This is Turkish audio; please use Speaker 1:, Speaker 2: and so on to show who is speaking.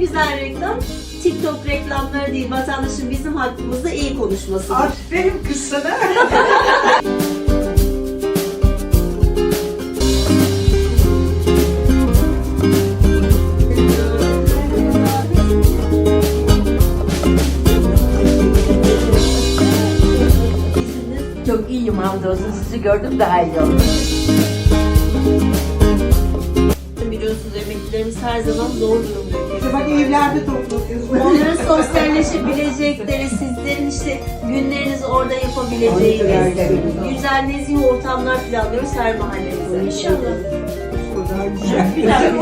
Speaker 1: güzel reklam. TikTok reklamları değil, vatandaşın bizim hakkımızda iyi konuşması.
Speaker 2: Aferin kız sana.
Speaker 3: Çok iyiyim hamdolsun. Sizi gördüm daha iyi oldum.
Speaker 1: Biliyorsunuz emeklilerimiz her zaman zor durumda.
Speaker 2: Evlerde toplatıyorsun.
Speaker 1: Onların sosyalleşebilecekleri, sizlerin işte günlerinizi orada yapabileceğiniz, güzel nezih ortamlar planlıyoruz her mahallemize. İnşallah.
Speaker 2: Güzel.
Speaker 3: Güzel,